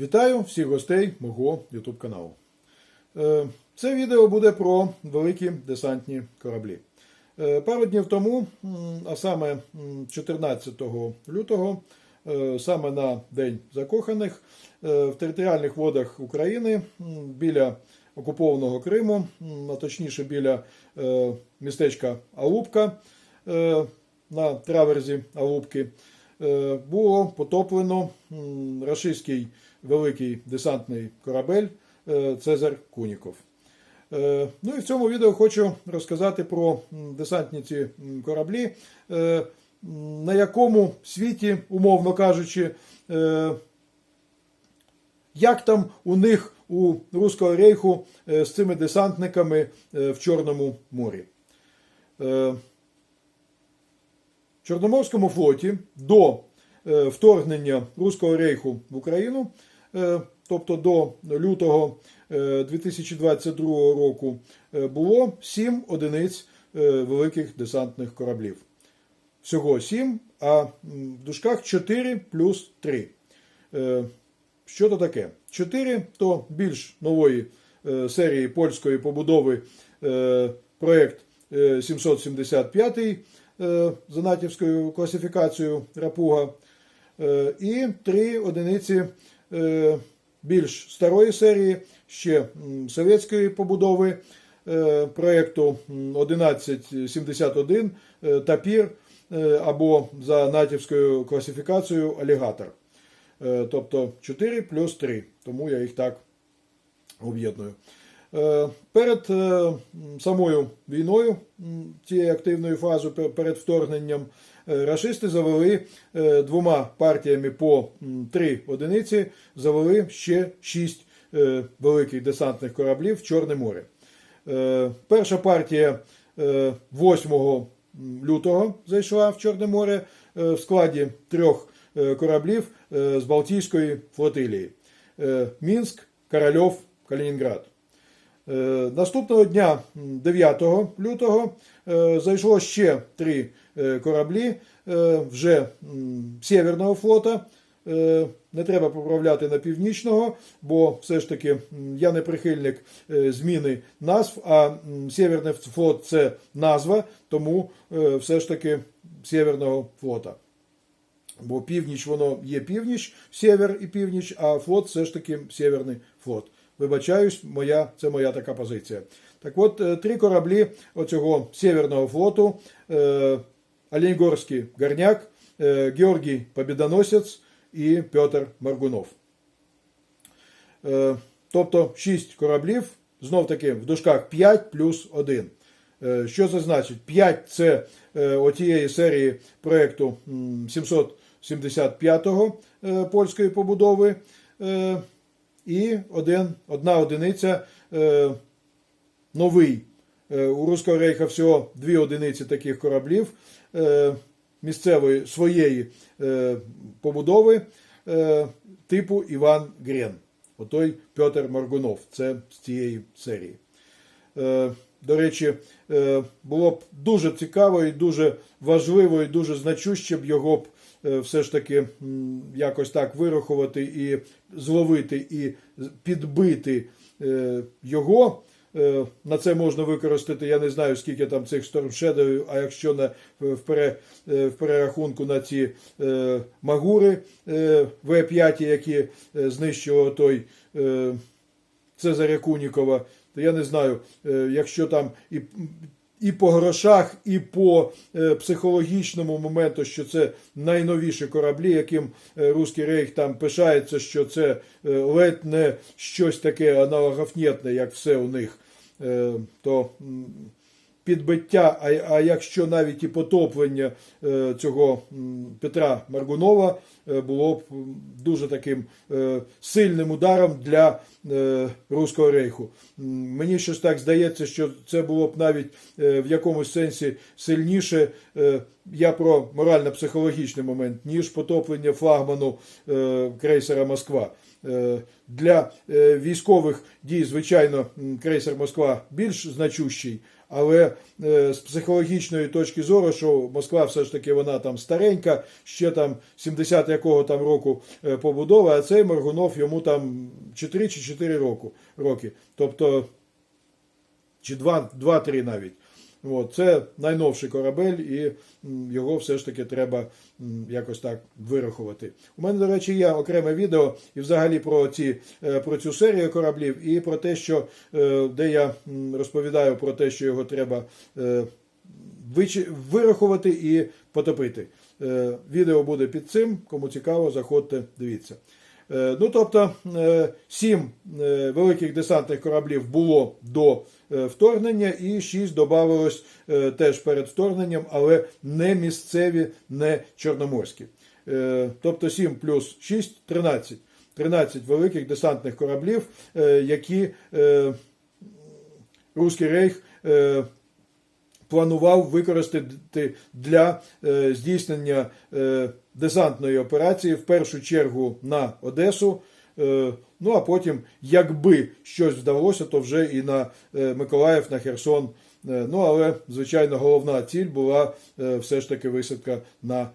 Вітаю всіх гостей мого YouTube каналу. Е, Це відео буде про великі десантні кораблі. Е, Пару днів тому, а саме 14 лютого, е, саме на День закоханих, в територіальних водах України біля окупованого Криму, а точніше біля містечка Алупка е, на траверзі Алупки, е, було потоплено рашистський великий десантний корабель е, Цезар Куніков. Е, Ну і в цьому відео хочу розказати про десантні ці кораблі, е, на якому світі, умовно кажучи, е, як там у них у Руського рейху е, з цими десантниками е, в Чорному морі. Чорноморському флоті до е, вторгнення Руського рейху в Україну, е, тобто до лютого е, 2022 року, е, було 7 одиниць великих десантних кораблів. Всього 7, а в дужках 4 плюс 3. Е, Що то таке? 4 то більш нової серії польської побудови проєкт е, 775 е, за натівською класифікацією Рапуга. Е, І три одиниці е, більш старої серії, ще совєтської побудови проєкту 1171 е, Тапір або за натівською класифікацією Алігатор. Тобто 4 плюс 3, тому я їх так об'єдную. Е, Перед е, самою війною, цією активною фазою перед вторгненням, е, рашисти завели двома партіями по три одиниці, завели ще шість великих десантних кораблів в Чорне море. Перша партія е, 8 лютого зайшла в Чорне море в складі трьох кораблів з Балтійської флотилії: Мінськ, Корольов, Калінінград. Е, Наступного дня, 9 лютого, е, зайшло ще три е, кораблі вже Сєвєрного флота. Не треба поправляти на північного, бо все ж таки я не прихильник зміни назв, а Сєвєрний флот це назва, тому все ж таки Сєвєрного флота. Бо північ воно є північ, сєвер і північ, а флот все ж таки Сєвєрний флот. Вибачаюсь, моя, це моя така позиція. Так от, е, три кораблі оцього Сєвєрного флоту: е, Оленьгорський Горняк, е, Георгій Побідоносець і Петр Маргунов. Тобто 6 кораблів, знов таки в дужках 5 плюс 1. Е, Що це значить? 5 це отієї серії проєкту 775-го е, польської побудови. І один, одна одиниця е, новий. Е, У Руського рейха всього дві одиниці таких кораблів е, місцевої своєї е, побудови е, типу Іван Грен. Отой Петр Моргунов. Це з цієї серії. Е, До речі, е, було б дуже цікаво і дуже важливо, і дуже значуще б його б е, все ж таки якось так вирахувати і зловити, і підбити е, його. На це можна використати, я не знаю, скільки там цих Shadow, а якщо на, в, пере, в перерахунку на ці е, магури е, В5, які знищили той е, Цезаря Кунікова, то я не знаю, е, якщо там і, і по грошах, і по е, психологічному моменту, що це найновіші кораблі, яким е, Руський рейх там пишається, що це ледь не щось таке аналогофнєтне, як все у них, то підбиття, а, а якщо навіть і потоплення е, цього Петра Маргунова е, було б дуже таким е, сильним ударом для Руського рейху. Мені щось так здається, що це було б навіть в якомусь сенсі сильніше. Я про морально-психологічний момент, ніж потоплення флагману крейсера Москва. Для військових дій, звичайно, крейсер Москва більш значущий, але е, з психологічної точки зору, що Москва все ж таки вона там старенька, ще там 70-х якого там року е, побудови, а цей Моргунов йому там 4 чи 4 року, роки. Тобто, чи 2-3 навіть. От, це найновший корабель, і його все ж таки треба якось так вирахувати. У мене, до речі, є окреме відео і взагалі про, ці, е, про цю серію кораблів, і про те, що е, де я розповідаю про те, що його треба е, вирахувати і потопити. Відео буде під цим. Кому цікаво, заходьте, дивіться. Е, Ну, тобто, е, сім е, великих десантних кораблів було до вторгнення, і шість додавалось теж перед вторгненням, але не місцеві, не чорноморські. Тобто 7 плюс 6 – 13. 13 великих десантних кораблів, які Руський Рейх планував використати для здійснення десантної операції в першу чергу на Одесу. Е, ну а потім, якби щось вдалося, то вже і на е, Миколаїв, на Херсон. Е, ну але звичайно головна ціль була все ж таки висадка на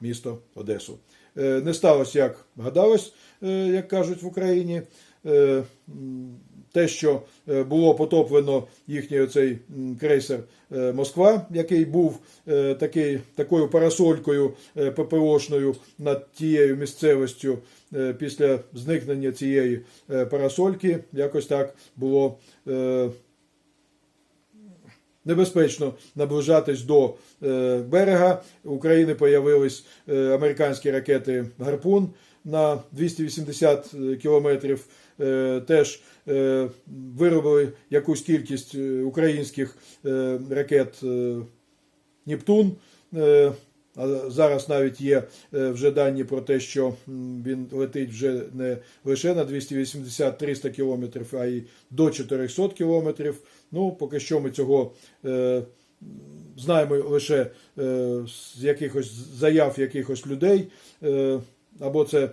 місто Одесу. Не сталося, як гадалось, як кажуть в Україні. Те, що е, було потоплено їхній оцей крейсер е, Москва, який був е, такий, такою парасолькою ППОшною над тією місцевістю після зникнення цієї парасольки, якось так було. Небезпечно наближатись до берега. України появились американські ракети Гарпун на 280 кілометрів. Е, теж е, виробили якусь кількість е, українських ракет Нептун. А зараз навіть є вже дані про те, що він летить вже не лише на 280-300 кілометрів, а й до 400 кілометрів. Ну, поки що ми цього знаємо лише з якихось заяв якихось людей, або це.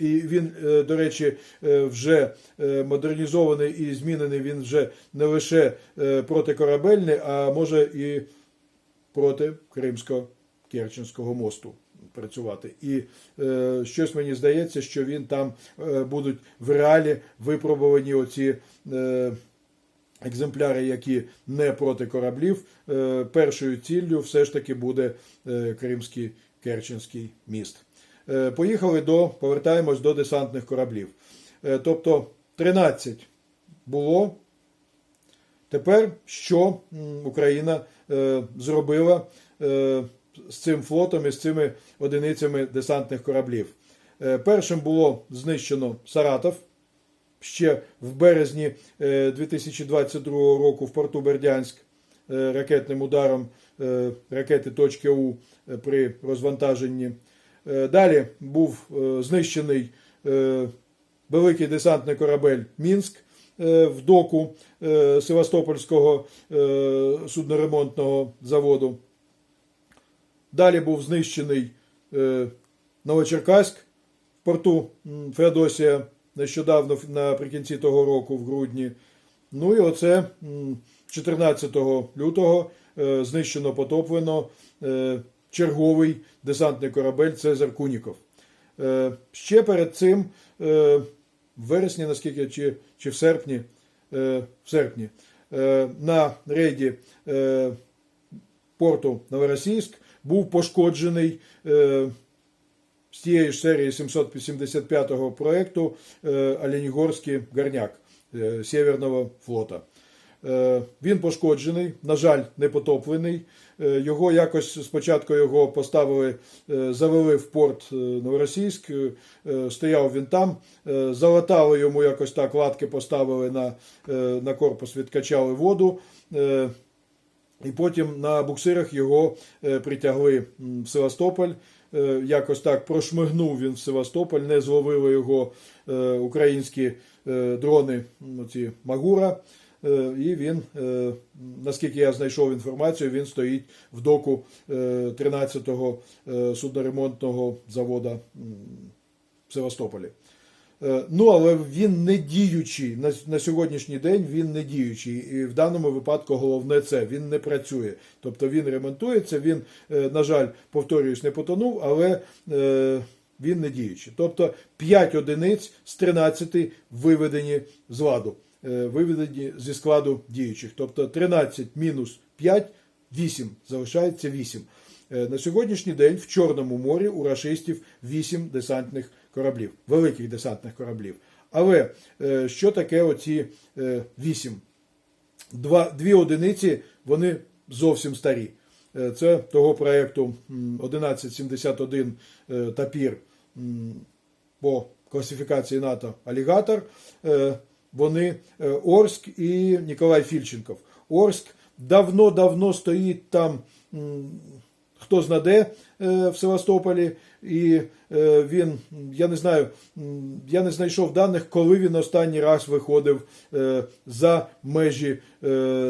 І він, е, до речі, е, вже е, модернізований і змінений він вже не лише протикорабельний, а може і проти Кримсько-Керченського мосту працювати. І е, щось мені здається, що він там е, будуть в реалі випробувані оці. Е, Екземпляри, які не проти кораблів, першою ціллю все ж таки буде Кримський Керченський міст. Е, Поїхали до, повертаємось до десантних кораблів. Е, Тобто 13 було. Тепер що Україна е, зробила з цим флотом і з цими одиницями десантних кораблів? Першим було знищено Саратов ще в березні е, 2022 року в порту Бердянськ ракетним ударом ракети точки У при розвантаженні. Е, Далі був е, знищений е, великий десантний корабель Мінськ в доку Севастопольського судноремонтного заводу. Далі був знищений Новочеркаськ в порту Феодосія нещодавно наприкінці того року, в грудні. Ну і оце 14 лютого знищено потоплено черговий десантний корабель Цезар Куніков. Е, Ще перед цим, е, в вересні, наскільки чи, чи в серпні, е, в серпні, на рейді порту Новоросійськ був пошкоджений з тієї ж серії 785-го проєкту Оленігорський горняк Сєвєрного флота. Е, Він пошкоджений, на жаль, не потоплений. Е, Його якось спочатку його поставили, е, завели в порт Новоросійськ, стояв він там, залатали йому якось так, латки поставили на, на корпус, відкачали воду. і потім на буксирах його притягли в Севастополь. Якось так прошмигнув він в Севастополь, не зловили його українські дрони, м, оці Магура. Е, І він, е, наскільки я знайшов інформацію, він стоїть в доку е, 13-го е, судноремонтного завода в Севастополі. Ну, але він не діючий. На, сьогоднішній день він не діючий. І в даному випадку головне це він не працює. Тобто він ремонтується, він, на жаль, повторююсь, не потонув, але він не діючий. Тобто 5 одиниць з 13 виведені з ладу, виведені зі складу діючих. Тобто 13 мінус 5 8, залишається 8. Е, На сьогоднішній день в Чорному морі у рашистів 8 десантних кораблів, великих десантних кораблів. Але е, що таке оці е, 8? Два, дві одиниці вони зовсім старі. Е, Це того проєкту 1171 е, Тапір по класифікації НАТО Алігатор. Вони е, Орськ і Ніколай Фільченков. Орськ давно-давно стоїть там, хто знаде е, в Севастополі, і е, він, я не знаю, я не знайшов даних, коли він останній раз виходив за межі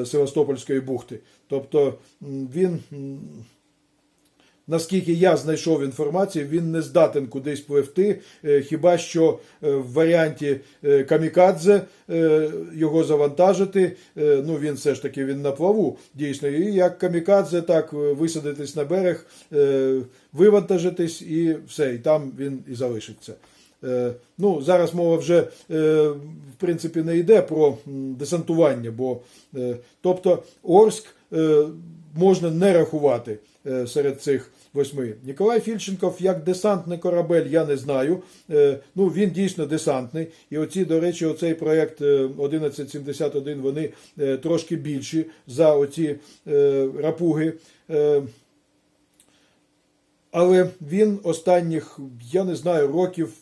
Севастопольської бухти. Тобто він. Наскільки я знайшов інформацію, він не здатен кудись пливти, е, хіба що е, в варіанті е, камікадзе його завантажити. Ну він все ж таки він на плаву дійсно. І як камікадзе, так висадитись на берег, вивантажитись і все, і там він і залишиться. Ну, зараз мова вже в принципі не йде про десантування, бо тобто Орськ е, можна не рахувати серед цих восьми. Ніколай Фільченков як десантний корабель, я не знаю. Е, Ну він дійсно десантний. І оці, до речі, оцей проект е, 1171, вони е, трошки більші за оці е, рапуги. Е, але він останніх, я не знаю, років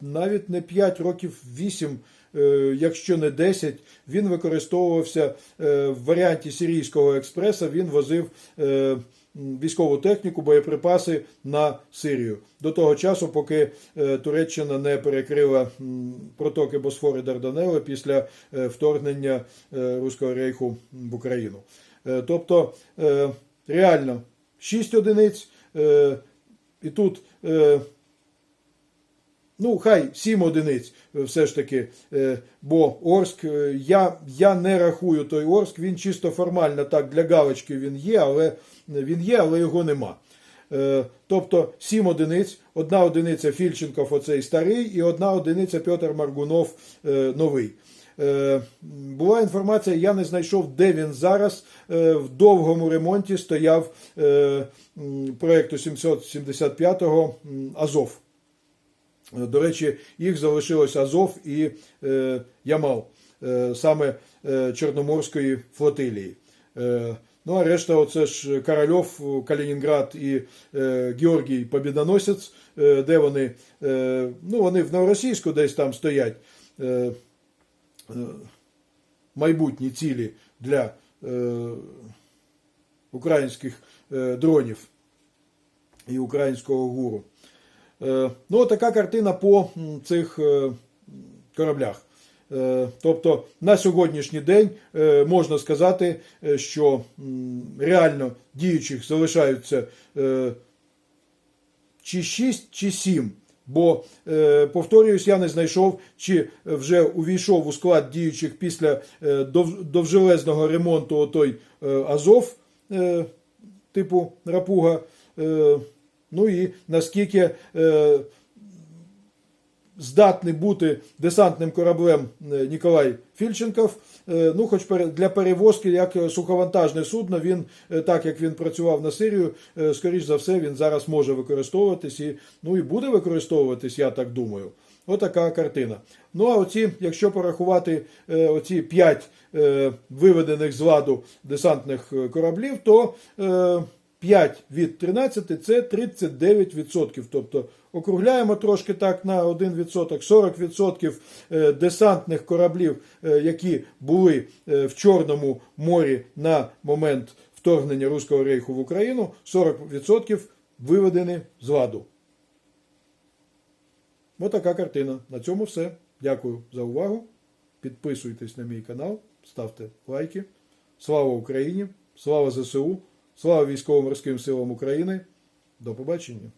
навіть не 5 років 8, е, якщо не 10, він використовувався е, в варіанті сирійського експреса. Він возив е, військову техніку, боєприпаси на Сирію до того часу, поки е, Туреччина не перекрила протоки Босфори Дарданели після е, вторгнення е, Руського рейху в Україну. Тобто, реально 6 одиниць, і тут. Ну, хай 7 одиниць е, все ж таки, е, бо Орск, е, я, я не рахую той Орск, він чисто формально так для галочки він є, але він є, але його нема. Тобто 7 одиниць, одна одиниця Фільченков, оцей старий, і одна одиниця Петр Маргунов новий. Була інформація, я не знайшов, де він зараз. В довгому ремонті стояв проєкту 775-го Азов. До речі, їх залишилось Азов і е, Ямал, е, саме е, Чорноморської флотилії. Ну а решта, оце ж Корольов, Калінінград і е, Георгій Побідоносець, е, де вони, е, ну вони в Новоросійську десь там стоять. Е, е, майбутні цілі для е, українських е, дронів і українського гуру. Е, Ну, така картина по цих е, кораблях. Е, Тобто на сьогоднішній день можна сказати, що реально діючих залишаються чи 6, чи 7. Бо, повторююсь, я не знайшов, чи вже увійшов у склад діючих після довжелезного ремонту отой Азов, типу Рапуга. Ну і наскільки е, здатний бути десантним кораблем е, Ніколай Фільченков. Е, Ну, хоч для перевозки як суховантажне судно, він, е, так як він працював на Сирію, е, скоріш за все, він зараз може використовуватись і, ну, і буде використовуватись, я так думаю. Отака картина. Ну а оці, якщо порахувати е, оці 5 е, виведених з ладу десантних е, кораблів, то е, 5 від 13 це 39%. Тобто округляємо трошки так на 1%, 40% е, десантних кораблів, е, які були е, в Чорному морі на момент вторгнення Руського рейху в Україну, 40% виведені з ладу. Отака картина. На цьому все. Дякую за увагу. Підписуйтесь на мій канал, ставте лайки. Слава Україні! Слава ЗСУ! Слава військово-морським силам України! До побачення!